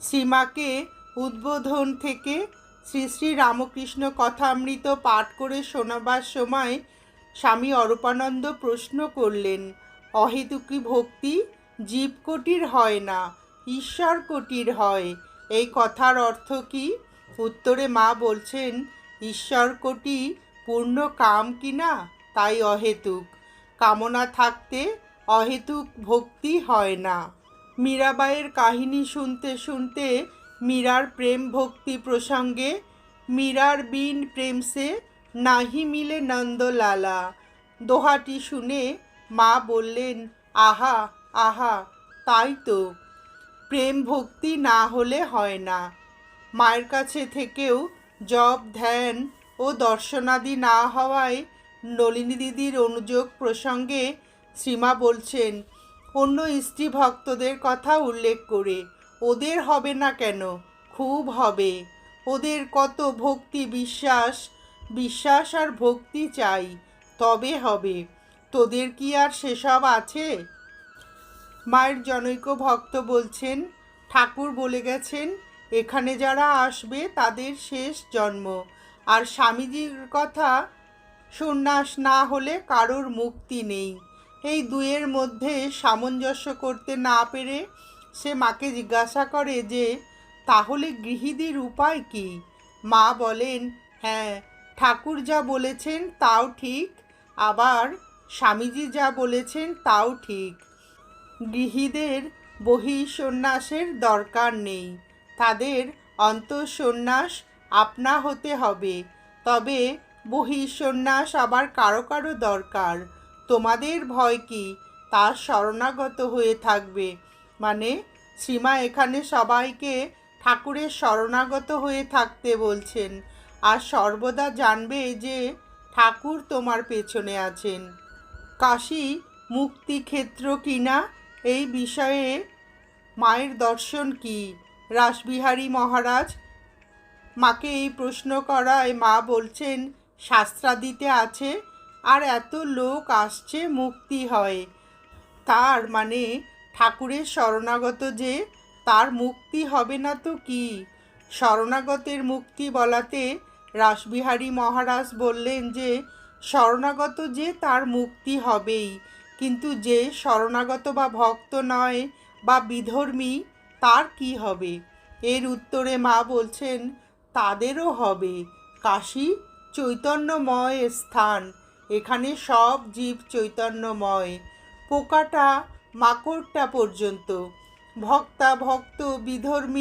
শ্রীমাকে উদ্বোধন থেকে শ্রী শ্রী রামকৃষ্ণ কথামৃত পাঠ করে শোনাবার সময় স্বামী অরূপানন্দ প্রশ্ন করলেন, অহেতুকি ভক্তি জীবকোটির হয় না ঈশ্বর কোটির হয়। এই কথার অর্থ কি? উত্তরে মা বলছেন ঈশ্বর কোটি পূর্ণ কাম কিনা তাই অহেতুক। কামনা থাকতে অহেতুক ভক্তি হয় না। মীরাবাইয়ের কাহিনী শুনতে শুনতে মীরার প্রেম ভক্তি প্রসঙ্গে মীরার বিন প্রেমসে নাহি মিলে নন্দলালা। দোহাটি শুনে মা বললেন, আহা আহা, তাই তো। প্রেম ভক্তি না হলে হয় না। মায়ের কাছে থেকেও জব ধ্যান ও দর্শনাদি না হওয়ায় নলিনী দিদির অনুযোগ প্রসঙ্গে শ্রীমা বলছেন অন্য স্ত্রী ভক্তদের কথা উল্লেখ করে, ওদের হবে না কেন? খুব হবে। ওদের কত ভক্তি বিশ্বাস বিশ্বাস আর ভক্তি চাই, তবে হবে। তোদের কি আর সেসব আছে? মায়ের জনৈক ভক্ত বলছেন, ঠাকুর বলে গেছেন, এখানে যারা আসবে তাদের শেষ জন্ম। আর স্বামীজির কথা সন্ন্যাস না হলে কারোর মুক্তি নেই। এই দুয়ের মধ্যে সামঞ্জস্য করতে না পেরে সে মাকে জিজ্ঞাসা করে যে, তাহলে গৃহীদের উপায় কি? মা বলেন হ্যাঁ ঠাকুর যা বলেছেন তাও ঠিক, আবার স্বামীজি যা বলেছেন তাও ঠিক। গৃহীদের বহিঃসন্ন্যাসের দরকার নেই। তাদের অন্তঃসন্ন্যাস আপনা হতে হবে। তবে বহিঃসন্ন্যাস আবার কারও কারও দরকার। তোমাদের ভয় কি? তার শরণাগত হয়ে থাকবে। মানে শ্রীমা এখানে সবাইকে ঠাকুরের শরণাগত হয়ে থাকতে বলছেন। আর সর্বদা জানবে যে, ঠাকুর তোমার পেছনে আছেন। কাশী, মুক্তিক্ষেত্র কিনা? এই বিষয়ে মায়ের দর্শন কি? রাসবিহারী মহারাজ মাকে এই প্রশ্ন করায় মা বলছেন, শাস্ত্রাদিতে আছে আর এত লোক আসছে মুক্তি হয়। তার মানে ঠাকুরের শরণাগত যে তার মুক্তি হবে না তো কি? শরণাগতের মুক্তি বলাতে রাসবিহারী মহারাজ বললেন যে, শরণাগত যে তার মুক্তি হবেই, কিন্তু যে শরণাগত বা ভক্ত নয় বা বিধর্মী, তার কি হবে? এর উত্তরে মা বলছেন, তাদেরও হবে। কাশী চৈতন্যময় স্থান। এখানে সব জীব চৈতন্যময়। পোকাটা মাকড়টা পর্যন্ত। ভক্তা ভক্ত বিধর্মী